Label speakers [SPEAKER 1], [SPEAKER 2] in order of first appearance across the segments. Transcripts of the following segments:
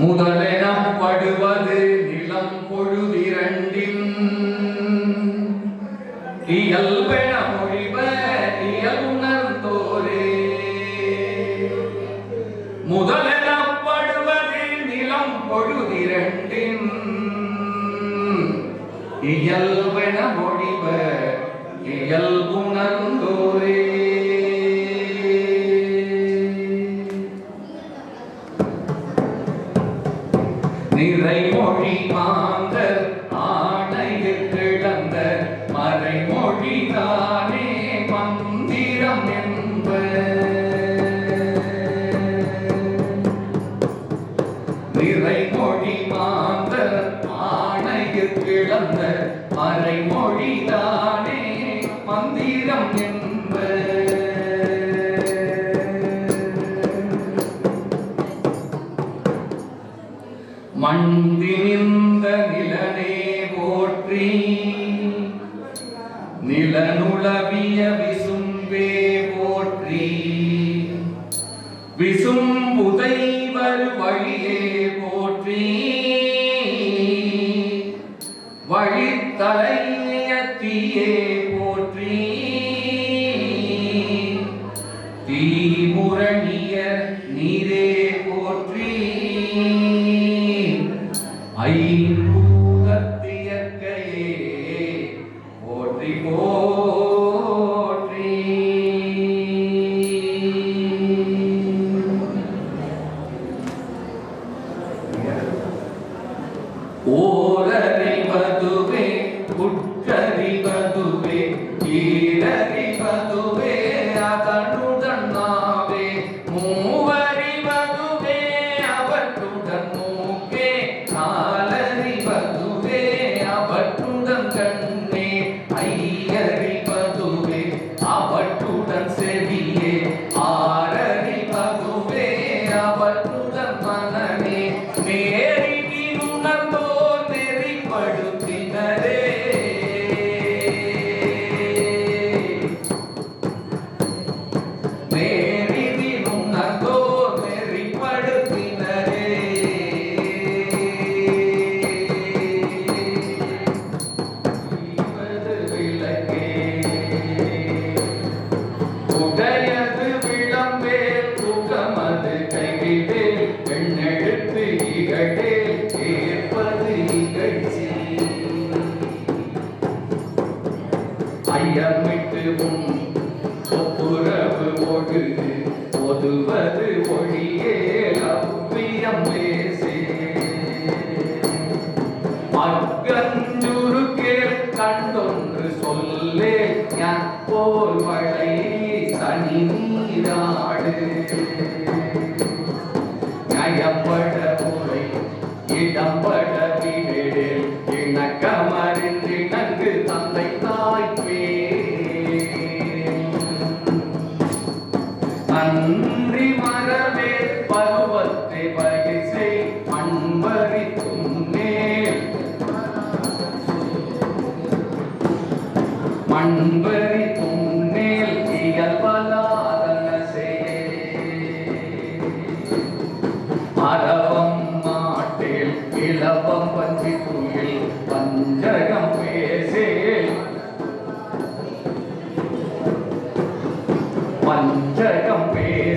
[SPEAKER 1] முதலெனம் படுவது நிலம் பொழுதிரண்டின். இயல்பெனவும் நிறைமொழி ஆந்திர மண்டி நின்ற Ve. கொண்டு ஓதுவது மொழியே லவ்வியம்மே குன்றி மரவே பருவத்தை பகிசை அன்பரித்தும் அன்பரி துண்ணேல் இயல்பலாதன அரவம் மாட்டில் இளவம் பஞ்சி துயில் பஞ்சகம் பேசே. பஞ்சகம்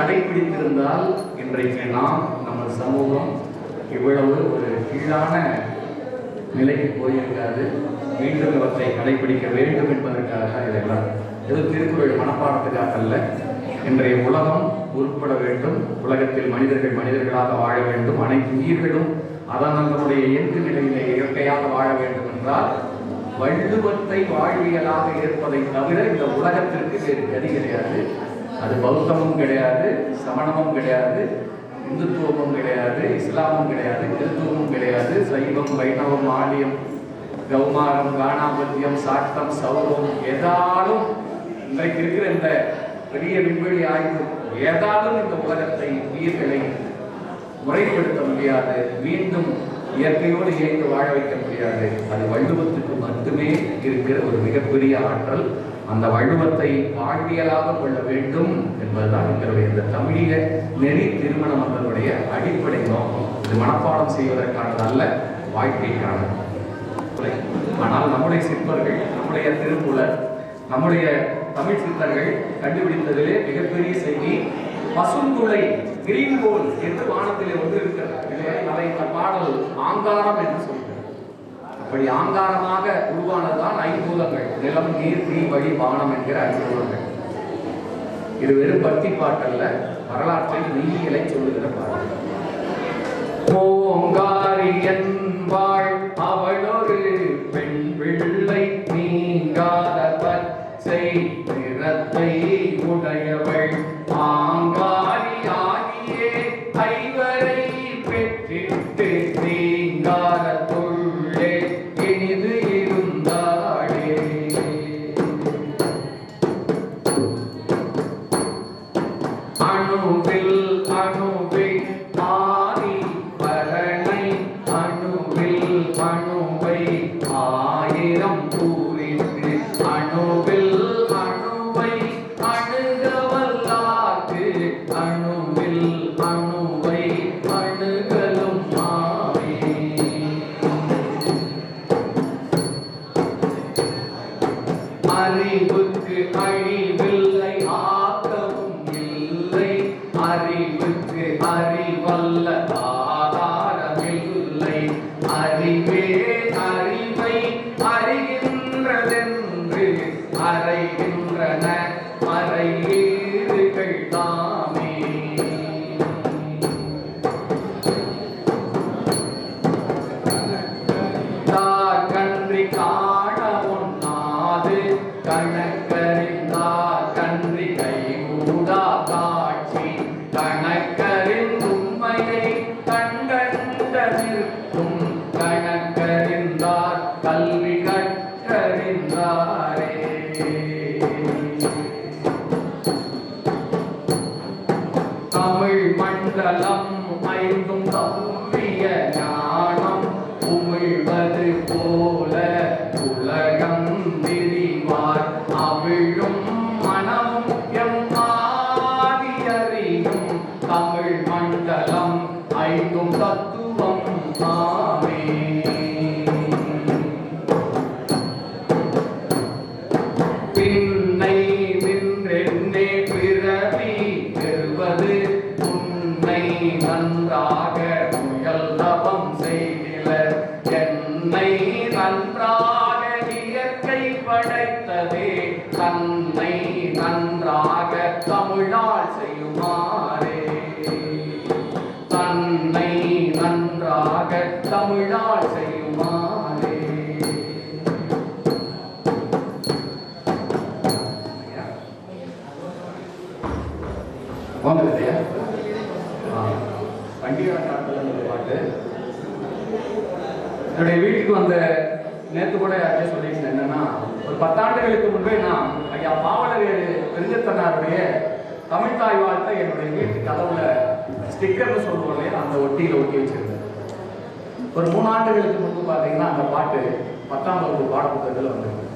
[SPEAKER 1] கடைபிடித்திருந்தால் இன்றைக்கு நாம் நமது சமூகம் இவ்வளவு ஒரு கீழான நிலைக்கு போயிருக்காது. மீண்டும் இவற்றை கடைபிடிக்க வேண்டும் என்பதற்காக இதெல்லாம் எது திருக்குறள் மனப்பாடத்துக்காக அல்ல. இன்றைய உலகம் உருப்பட வேண்டும். உலகத்தில் மனிதர்கள் மனிதர்களாக வாழ வேண்டும். அனைத்து உயிர்களும் அதனுடைய இயற்கை நிலையிலே இயற்கையாக வாழ வேண்டும் என்றால் வள்ளுவத்தை வாழ்வியலாக இருப்பதை தவிர இந்த உலகத்திற்கு வேறு கதி கிடையாது. அது பௌத்தமும் கிடையாது சமணமும் கிடையாது இந்துத்துவமும் கிடையாது இஸ்லாமும் கிடையாது கிறித்துவமும் கிடையாது. சைவம் வைணவம் ஆலயம் கௌமாரம் காணாபத்தியம் சாட்டம் சௌரம் எதாலும் இன்றைக்கு இருக்கிற இந்த பெரிய விண்வெளி ஆய்வு ஏதாலும் இந்த உலகத்தை உயிர்களை முறைப்படுத்த முடியாது மீண்டும் இயற்கையோடு இயங்கி வாழ வைக்க முடியாது. அது வள்ளுவத்துக்கு மட்டுமே இருக்கிற ஒரு மிகப்பெரிய ஆற்றல். அந்த வள்ளுவத்தை வாழ்வியலாக கொள்ள வேண்டும் என்பதுதான் எங்களுடைய இந்த தமிழீக நெறி திருமண மக்களுடைய அடிப்படை நோக்கம். இது மனப்பாடம் செய்வதற்கானது அல்ல வாழ்க்கைக்கானது. ஆனால் நம்முடைய சிற்பர்கள் நம்முடைய திருப்புலர் நம்முடைய தமிழ் சித்தர்கள் கண்டுபிடித்ததிலே மிகப்பெரிய செய்தி பசுந்துளை கிரீன் கோல் என்று வானத்திலே வந்து இருக்கிறது. அதை இந்த பாடல் ஆங்காரம் என்று சொல்லி இப்படி ஆங்காரமாக உருவானதுதான் ஐம்பூதங்கள். நிலம் நீர் தீ வழி வானம் என்கிற ஐம்பூதங்கள். இது வெறும் பக்தி பாட்டல்ல வரலாற்றில் நீதிகளை சொல்லுகிற பாடல். ஓங்காரி என்பா அறிவுக்கு நன்றாக தமிழால் செய்யுமாறே. தன்னை நன்றாக தமிழால் செய்யுமாறே. வாங்க இல்லையா பண்டிகை நாட்கள் ஒரு பாட்டு. என்னுடைய வீட்டுக்கு வந்த நேற்று கூட யார்கிட்ட சொல்லியிருந்தேன் என்னன்னா ஒரு பத்தாண்டுகளுக்கு முன்பே நான் ஐயா பாவலர் தமிழ் தாய் என்னுடைய வீட்டு கதவுல ஸ்டிக்கர்னு சொல்லுவோம் இல்லையா அந்த ஒட்டியில் ஒட்டி வச்சிருந்தேன். ஒரு மூணு ஆண்டுகளுக்கு முன்பு பார்த்தீங்கன்னா அந்த பாட்டு பத்தாம் வகுப்பு பாடப்புத்தகத்தில் வந்திருக்கு.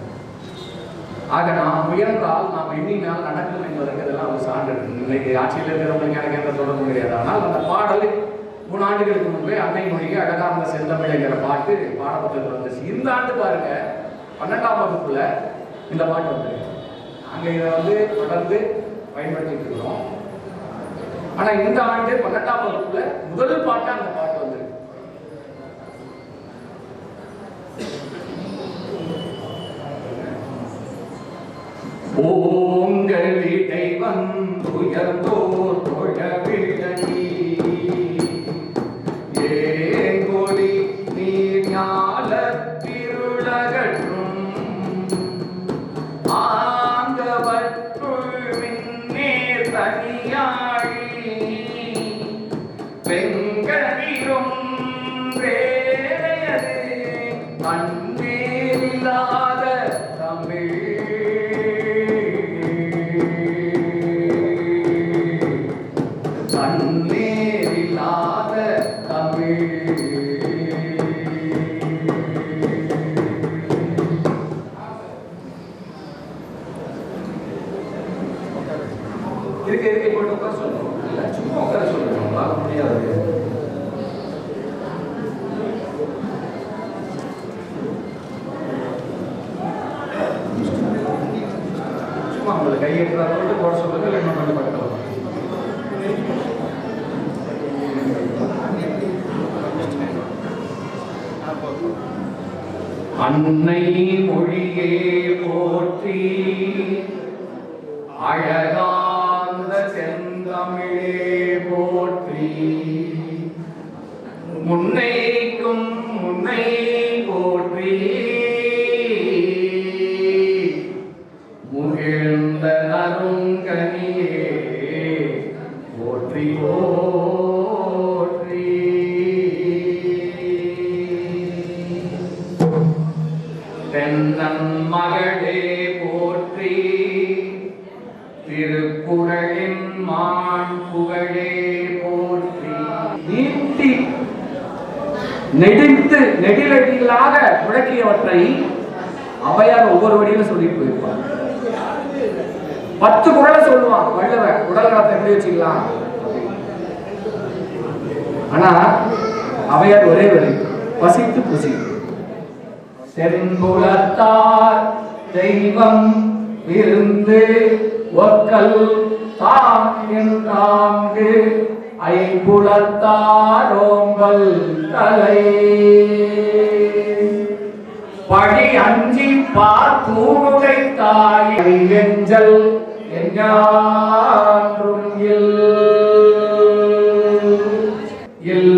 [SPEAKER 1] ஆக நாம் முயன்றால் நாம் எண்ணினால் நடக்கும் என்பதற்கு இதெல்லாம் ஒரு சான்று. இன்னைக்கு ஆட்சியில் இருக்கிறவங்களுக்கு எனக்கு எந்த தொடர்பும் கிடையாது. ஆனால் அந்த பாடல் மூணு ஆண்டுகளுக்கு முன்பே அன்னை மொழிக்கு அழகார்ந்த செந்தமிழ்ங்கிற பாட்டு பாடப்புத்தகத்தில் வந்துச்சு. இந்த ஆண்டு பாருங்க பன்னெண்டாம் வகுப்புல இந்த பாட்டு வந்துருக்கு. அங்கே இதை வந்து தொடர்ந்து பயன்படுத்திட்டு இருக்கிறோம் ஆனா இந்த ஆண்டு பன்னெண்டாம் வகுப்புல முதல் பாட்டா அந்த பாட்டு வந்திருக்கு. ஓங்களிடை வந்து உயர்ந்தோர் தொழ இருக்கு இருக்கு இப்போ உட்கார சொல்லணும் இல்ல சும்மா உட்கார சொல்லணும் உங்களால முடியாது சும்மா உங்களை கையெழுத்துறத விட்டு போட சொல்லுங்க இல்லை இன்னும் கொஞ்சம் பக்கத்தில் அன்னை மொழியே போற்றி அழகா அழகாந்த செந்தமிழே போற்றி. முன்னைக்கும் முன்னை போற்றி. முகிழ்ந்த நருங்கனியே போற்றி போற்றி. தென்னன் மகளே நெடித்து நெடிலடிகளாக முழக்கியவற்றை அவையார் ஒவ்வொரு வழியில சொல்லிட்டு போயிருப்பார். பத்து குரலை சொல்லுவான் வள்ளுவன் உடல் நலத்தை எப்படி வச்சுக்கலாம்? ஆனா அவையார் ஒரே வரி பசித்து புசி செம்புலத்தார் தெய்வம் விருந்து ஒக்கல் தாம் என்றாங்கு ஐம்புலத்தாரோம்பல் தலை. பழி அஞ்சி பார்த்தூனுடை தாய் வெஞ்சல் என்றும் இல்.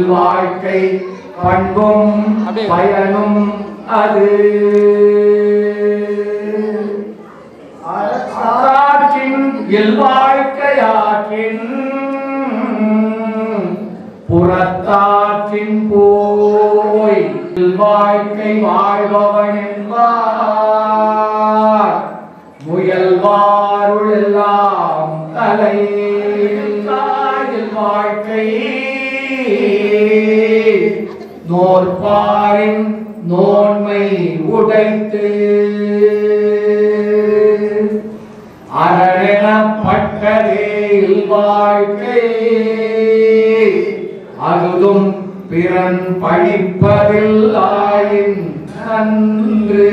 [SPEAKER 1] வாழ்க்கை பண்பும் பயனும் அது. இல்வாழ்க்கையாற்றின் புறத்தாற்றின் போய் வாழ்க்கை வாழ்பவன் என்பார் முயல்வாருள் எல்லாம் தலை வாழ்க்கை நோற்பாரின் நோன்மை உடைத்து அரணப்பட்டதே வாழ்க்கை அதுதும் பிறன் படிப்பதில் ஆயின் நன்று.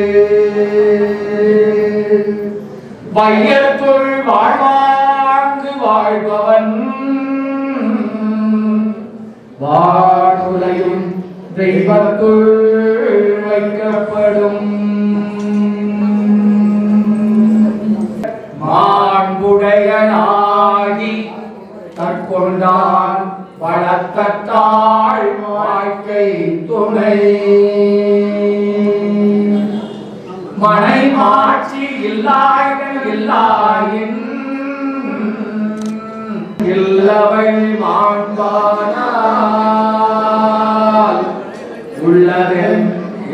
[SPEAKER 1] வையத்துள் வாழ்வாங்கு வாழ்பவன். வாழுலையும் தெய்வத்துள் வைக்கப்படும்.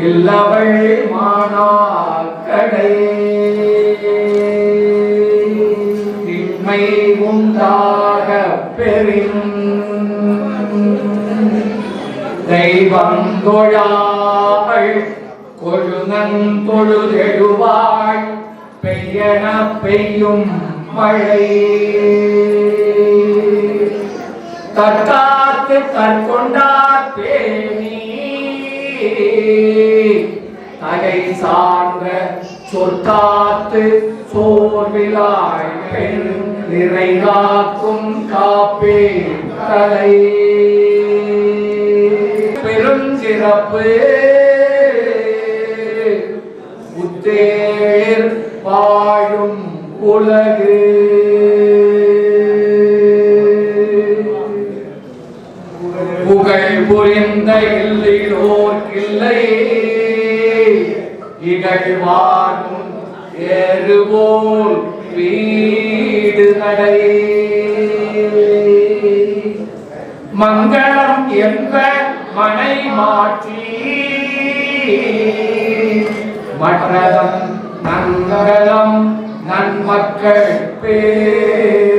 [SPEAKER 1] இல்லவள் மானாக்கடை. திண்மை உண்டாக பெறின் தெய்வம் தொழாள் கொழுநன் தொழுதெழுவாள். பெய்யன பெய்யும் மழை. தற்காத்து தற்கொண்டார் பேணி தகை சார்ந்த சொற்காத்து சோர்விலாய் பெண் நிறைகாக்கும் காப்பே தலை. பெருஞ்சிறப்பு முத்தேர் வாழும் உலகு. புகழ் புரிந்த இல்லை இகழ்வார்க்கும் ஏறுபோல் வீடு நடை மங்களம் என்ற மனை மாற்றி மற்றதம் நன்மகளம் நன்மக்கள் பேர்.